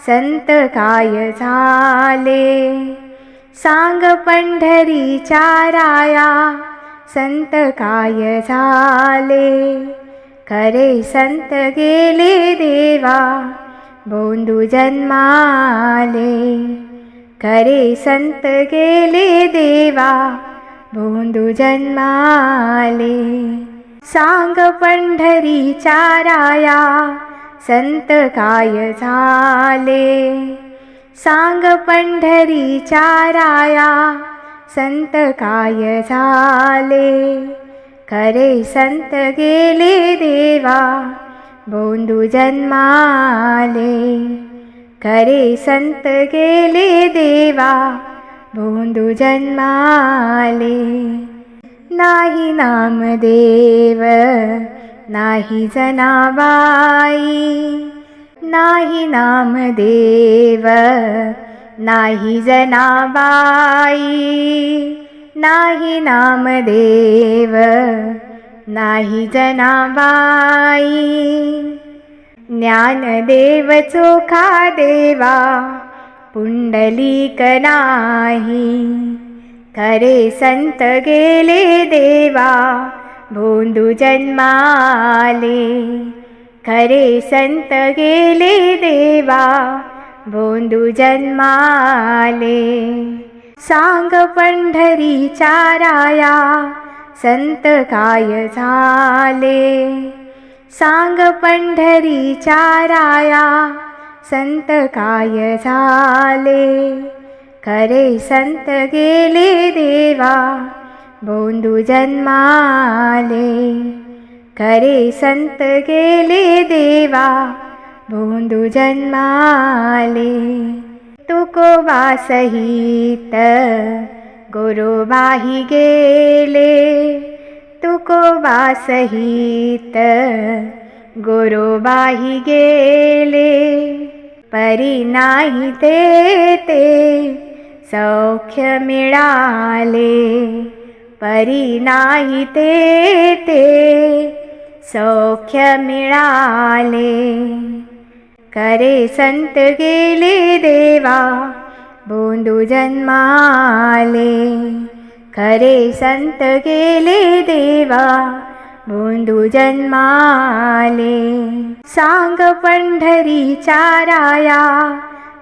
संत काय झाले? सांग पंढरीच्या राया संत काय झाले? खरे संत गेले देवा बोंदू जन्माले. खरे संत गेले देवा बोंदू जन्माले. सांग पंढरीच्या राया संत काय झाले? सांग पंढरीच्या राया संत काय झाले? खरे संत गेले देवा बोंदू जन्माले. खरे संत गेले देवा बोंदू जन्माले. नाही नामदेव नाही जनाबाई नाही नामदेव नाही जनाबाई नाही नामदेव नाही जनाबाई. ज्ञानदेव चोखा देवा पुंडलिक नाही खरे संत गेले देवा भोंदू जन्माले खरे संत गेले देवा भोंदू जन्माले. सांग पंढरीच्या राया संत काय झाले? सांग पंढरीच्या राया संत काय झाले? खरे संत गेले देवा बोंदू जन्माले खरे संत गेले देवा बोंदू जन्माले. तुकोबा सहित गोरोबाही गेले तुकोबा सहित गोरोबाही गेले. परी नाही ते सौख्य मिळाले परी नाही ते ते सौख्य मिळाले. करे संत गेले देवा बोंदू जन्माले. खरे संत गेले देवा बोंदू जन्माले. सांग पंढरीच्या राया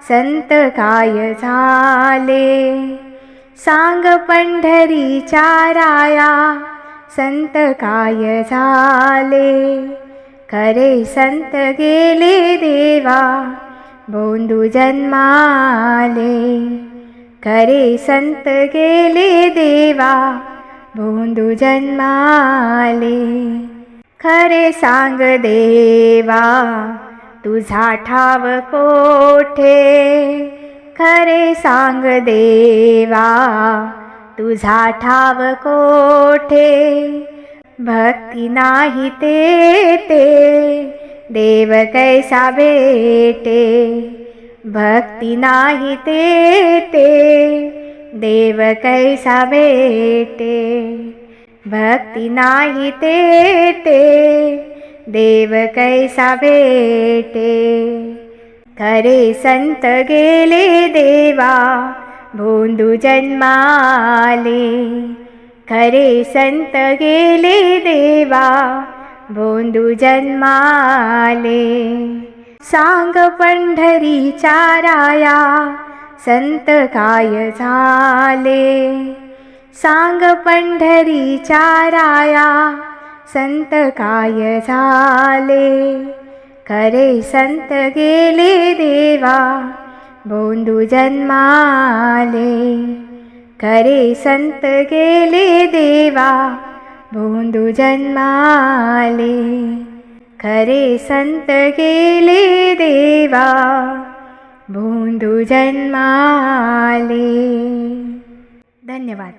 संत काय झाले? सांग पंढरीच्या राया संत काय झाले? खरे संत गेले देवा बोंदू जन्माले. खरे संत गेले देवा बोंदू जन्माले. खरे सांग देवा तुझा ठाव कोठे? खरे सांग देवा तुझा ठाव कोठे? भक्ती नाही ते ते देव कैसा भेटे? भक्ती नाही ते ते देव कैसा भेटे? भक्ती नाही ते ते देव कैसा भेटे? खरे संत गेले देवा भोंदू जन्माले खरे संत गेले देवा भोंदू जन्माले सांग पंढरी चाराया संत काय झाले सांग पंढरी चाराया संत काय झाले खरे संत गेले देवा बोंदू जन्माले खरे संत गेले देवा बोंदू जन्माले खरे संत गेले देवा बोंदू जन्माले धन्यवाद